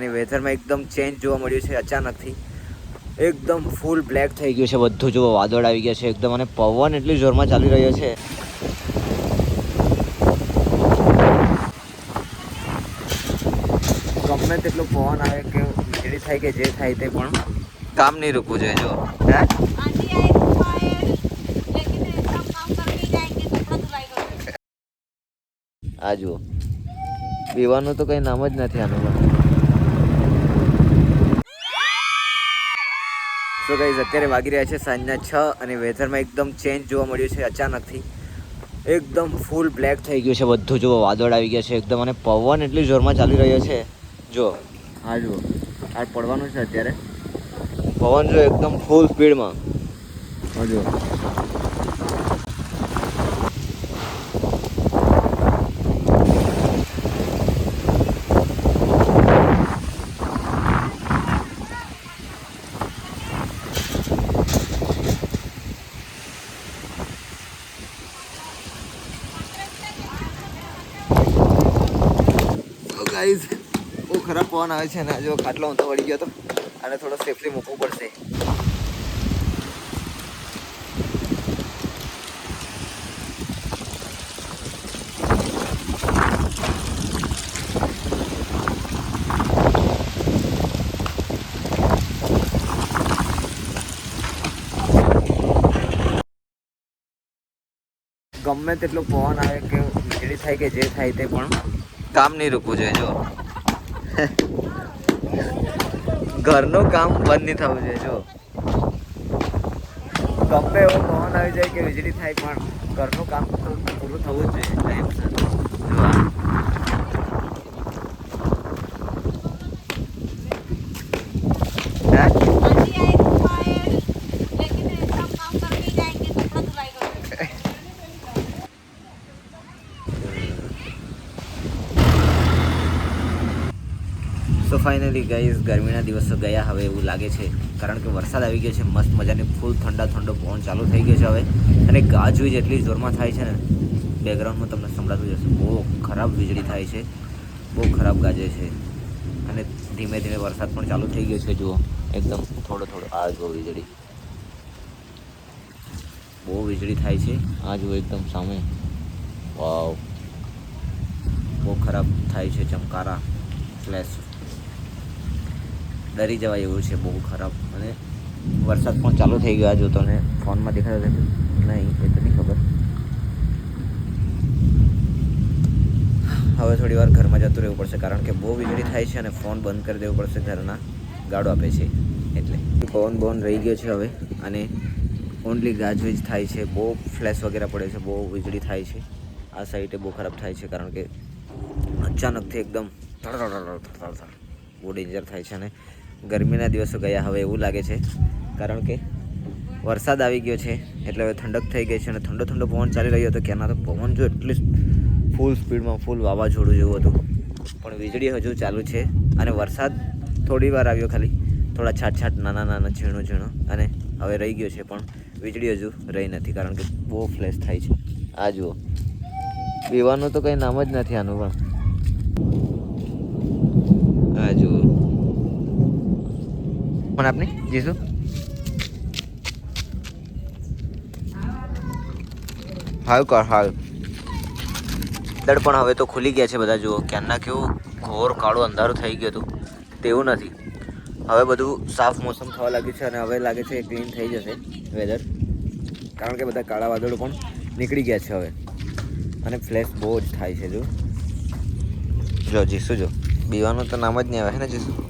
અને વેધરમાં એકદમ ચેન્જ જોવા મળ્યું છે, અચાનકથી. એકદમ ફૂલ બ્લેક થઈ ગયું છે, બધું જો વાદળ આવી ગયા છે, એકદમ, અને પવન એટલી જોરમાં ચાલી રહ્યો છે. ગમે તેટલો પવન આવે કે વીજળી થાય કે જે થાય તે પણ કામ નહીં રૂકવું જોઈએ જો હે? આ જુઓ. પીવાનું તો કંઈ નામ જ નથી આનું. સો ગાઈઝ અત્યારે વાગી રહ્યા છે સાંજના છ અને વેધરમાં એકદમ ચેન્જ જોવા મળ્યું છે અચાનકથી. એકદમ ફૂલ બ્લેક થઈ ગયું છે બધું જુઓ વાદળ આવી ગયા છે એકદમ અને પવન એટલી જોરમાં ચાલી રહ્યો છે. જો હા જુઓ. આ પડવાનું છે અત્યારે. પવન જો એકદમ ફૂલ સ્પીડમાં હા જુઓ. ગાઈઝ બહુ ખરાબ પવન આવે છે ને, જો ખાટલો ઊંધો વળી ગયો તો. અને થોડો સેફલી મૂકવું પડશે. ગમે તેટલો પવન આવે કે, વીજળી થાય કે જે થાય તે પણ. કામ નહીં રૂકવું જોઈએ, જો. ઘરનું કામ બંધ નહીં થવું જોઈએ, જો. ગમે એવો પવન આવી જાય કે વીજળી થાય, પણ ઘરનું કામ પૂરું થવું જ જોઈએ ટાઈમસર ફાઇનલી ગાઈઝ ગરમીના દિવસો ગયા. હવે એવું લાગે છે, કારણ કે વરસાદ આવી ગયો છે, મસ્ત મજાની ફૂલ ઠંડા ઠંડો પવન ચાલુ થઈ ગયો છે હવે. અને ગાજવીજ એટલી જોરમાં થાય છે ને બેકગ્રાઉન્ડમાં તમને સંભળાતું જશે. બહુ ખરાબ વીજળી થાય છે. બહુ ખરાબ ગાજે છે. અને ધીમે ધીમે વરસાદ પણ ચાલુ થઈ ગયો છે, જુઓ. એકદમ થોડો થોડો આ જુઓ વીજળી. બહુ વીજળી થાય છે. આ જુઓ એકદમ સામે. વાવ. બહુ ખરાબ થાય છે, ચમકારા. ફ્લેશ ડરી જવાય એવું છે, બહુ ખરાબ. અને વરસાદ પણ ચાલુ થઈ ગયો જો તને ફોનમાં દેખાતો નહીં, એ તો નહીં ખબર. હવે થોડી વાર ઘરમાં જતું રહેવું પડશે, કારણ કે બહુ વીજળી થાય છે અને ફોન બંધ કરી દેવો પડશે, ઘરના ગાડો આપે છે, એટલે. પવન બવન રહી ગયો છે હવે, અને ઓનલી ગાજવીજ થાય છે, બહુ ફ્લેશ વગેરે પડે છે, બહુ વીજળી થાય છે. આ સાઈડે બહુ ખરાબ થાય છે, કારણ કે અચાનકથી એકદમ ધડ ધડ ધડ ધડ બહુ ડેન્જર થાય છે અને ગરમીના દિવસો ગયા હવે એવું લાગે છે. કારણ કે વરસાદ આવી ગયો છે, એટલે હવે ઠંડક થઈ ગઈ છે અને ઠંડો ઠંડો પવન ચાલી રહ્યો હતો ક્યાંના તો પવન જો એટલી ફૂલ સ્પીડમાં ફૂલ વાવાઝોડું જેવું હતું. પણ વીજળી હજુ ચાલુ છે અને વરસાદ થોડી વાર આવ્યો ખાલી, થોડા છાટ છાટ નાના નાના ઝીણું ઝીણો અને હવે રહી ગયો છે, પણ વીજળી હજુ રહી નથી, કારણ કે બહુ ફ્લેશ થાય છે. આ જુઓ. પીવાનું તો કંઈ નામ જ નથી આનું પણ આ જુઓ પણ આપની? જીસુ હાલ કર, હાલ. દડપણ હવે તો ખુલી ગયા છે બધા, જુઓ. ક્યારના કેવું ઘોર કાળું અંધારું થઈ ગયું હતું. તેવું નથી. હવે બધું સાફ મોસમ થવા લાગ્યું છે અને હવે લાગે છે ક્લીન થઈ જશે વેધર કારણ કે બધા કાળા વાદળો પણ નીકળી ગયા છે હવે. અને ફ્લેશ બહુ જ થાય છે જો જો, જીસુ, જો. બીવાનું તો નામ જ નહીં આવે છે ને, જીસુ?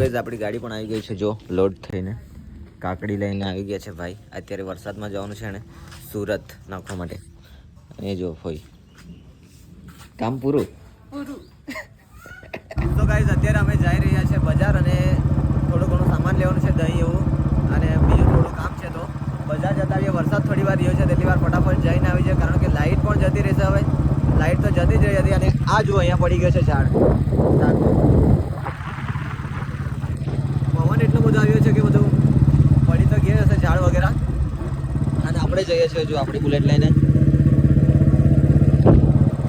ગઈ આપણી ગાડી પણ આવી ગઈ છે જો લોડ થઈને. કાકડી લઈને આવી ગયા છે ભાઈ. અત્યારે વરસાદમાં જવાનું છે ને સુરત નાખવા માટે. એ જો હોય કામ પૂરું? પૂરું. તો ગાઈઝ અત્યારે અમે જઈ રહ્યા છે બજાર અને થોડું ઘણું સામાન લેવાનું છે દહીં એવું. અને બીજું થોડું કામ છે તો. બજાર જતા આવીએ. વરસાદ થોડી વાર રહ્યો છે તેટલી વાર ફટાફટ જઈને આવી છે કારણ કે લાઇટ પણ જતી રહેશે હવે. લાઇટ તો જતી જ રહી હતી અને આ જુઓ અહીંયા પડી ગયો છે ઝાડ પવન એટલો બધો આવ્યો છે કે બધું પડી તો ગયા હશે ઝાડ વગેરે. અને આપણે જઈએ છીએ જો આપણી બુલેટ લઈને.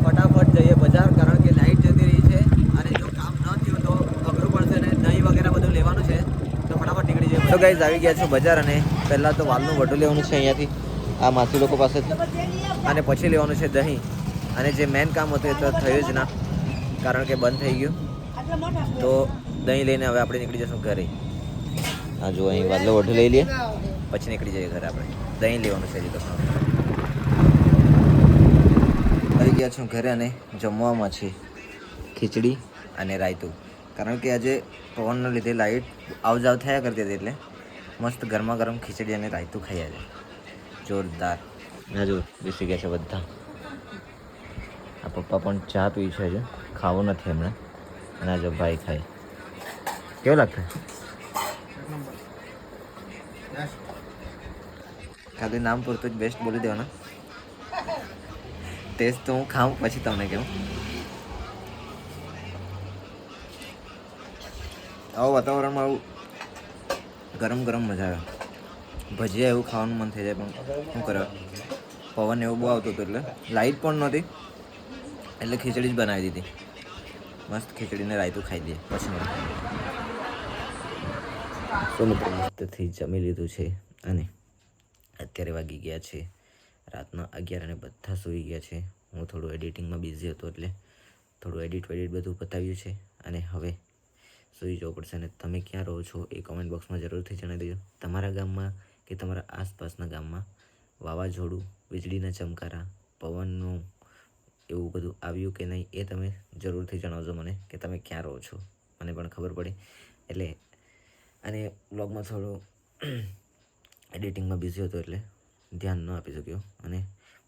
ફટાફટ જઈએ બજાર, કારણ કે લાઇટ જતી રહી છે. અને જો કામ ન થયું તો અઘરું પડશે ને દહીં વગેરે બધું લેવાનું છે. તો ફટાફટ નીકળી જઈએ તો ગાઈઝ આવી ગયા છે બજાર અને પહેલાં તો વાલનું વડું લેવાનું છે અહીંયાથી, આ માસી લોકો પાસેથી અને પછી લેવાનું છે દહીં. અને જે મેન કામ હતું એ તો થયું જ ના, કારણ કે બંધ થઈ ગયું. તો દહીં લઈને હવે આપણે નીકળી જશું ઘરે. હા, જો અહીં વાદળો વઢું લઈ લઈએ પછી નીકળી જઈએ ઘરે આપણે. દહીં લેવાનું છે તો. આવી ગયા છું ઘરે અને જમવામાં છે ખીચડી અને રાયતું. કારણ કે આજે પવનના લીધે લાઇટ આવ જાવ થયા કરતી હતી એટલે મસ્ત ગરમા ગરમ ખીચડી અને રાયતું ખાઈ આજે. જોરદાર. હજુ બેસી ગયા છે બધા. આ પપ્પા પણ ચા પી છે હજુ. ખાવું નથી હમણાં. અને આજે ભાઈ ખાય. કેવું લાગતું? ખાલી નામ પૂરતું જ બેસ્ટ બોલી દેવાના. ટેસ્ટ તો હું ખાઉં પછી તમને કહું. આવું વાતાવરણમાં આવું ગરમ ગરમ મજા આવે. ભજીયા એવું ખાવાનું મન થઈ જાય, પણ શું કરે પવન એવું બહુ આવતું હતું એટલે. લાઇટ પણ નહોતી. એટલે ખીચડી જ બનાવી દીધી. મસ્ત ખીચડીને રાયતું ખાઈ દઈએ પછી તો મિત્રો જમી લીધું છે અને અત્યારે વાગી ગયા છે. રાતના અગિયાર અને બધા સૂઈ ગયા છે. હું થોડું એડિટિંગમાં બિઝી હતો એટલે થોડું એડિટ વેડિટ બધું પતાવ્યું છે અને હવે સૂઈ જવું પડશે અને તમે ક્યાં રહો છો એ કોમેન્ટ બોક્સમાં જરૂરથી જણાવી દેજો. તમારા ગામમાં કે તમારા આસપાસના ગામમાં વાવાઝોડું, વીજળીના ચમકારા, પવનનું એવું બધું આવ્યું કે નહીં એ તમે જરૂરથી જણાવજો મને કે તમે ક્યાં રહો છો. મને પણ ખબર પડે. એટલે અને બ્લોગમાં થોડું એડિટિંગમાં બિઝી હતો એટલે ધ્યાન ન આપી શક્યો. અને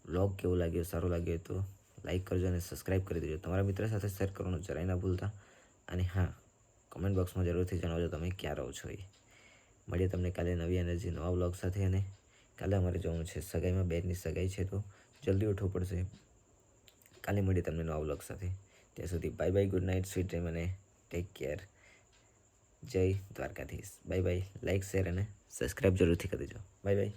બ્લોગ કેવો લાગ્યો, સારો લાગ્યો તો લાઈક કરજો અને સબસ્ક્રાઈબ કરી દેજો. તમારા મિત્ર સાથે શેર કરવાનું જરાય ના ભૂલતા. અને હા કમેન્ટ બોક્સમાં જરૂરથી જણાવજો તમે ક્યાં રહો છો એ. મળીએ તમને કાલે નવી એનર્જી નવા બ્લોગ સાથે. અને કાલે અમારે જવાનું છે સગાઈમાં, બેનની સગાઈ છે તો જલ્દી ઉઠવું પડશે. કાલે મળીએ તમને નવા બ્લોગ સાથે. ત્યાં સુધી bye bye good night sweet dream અને ટેક કેર જય Dwarkadhish. Bye bye like share અને સબસ્ક્રાઈબ જરૂરથી કરી દેજો. Bye bye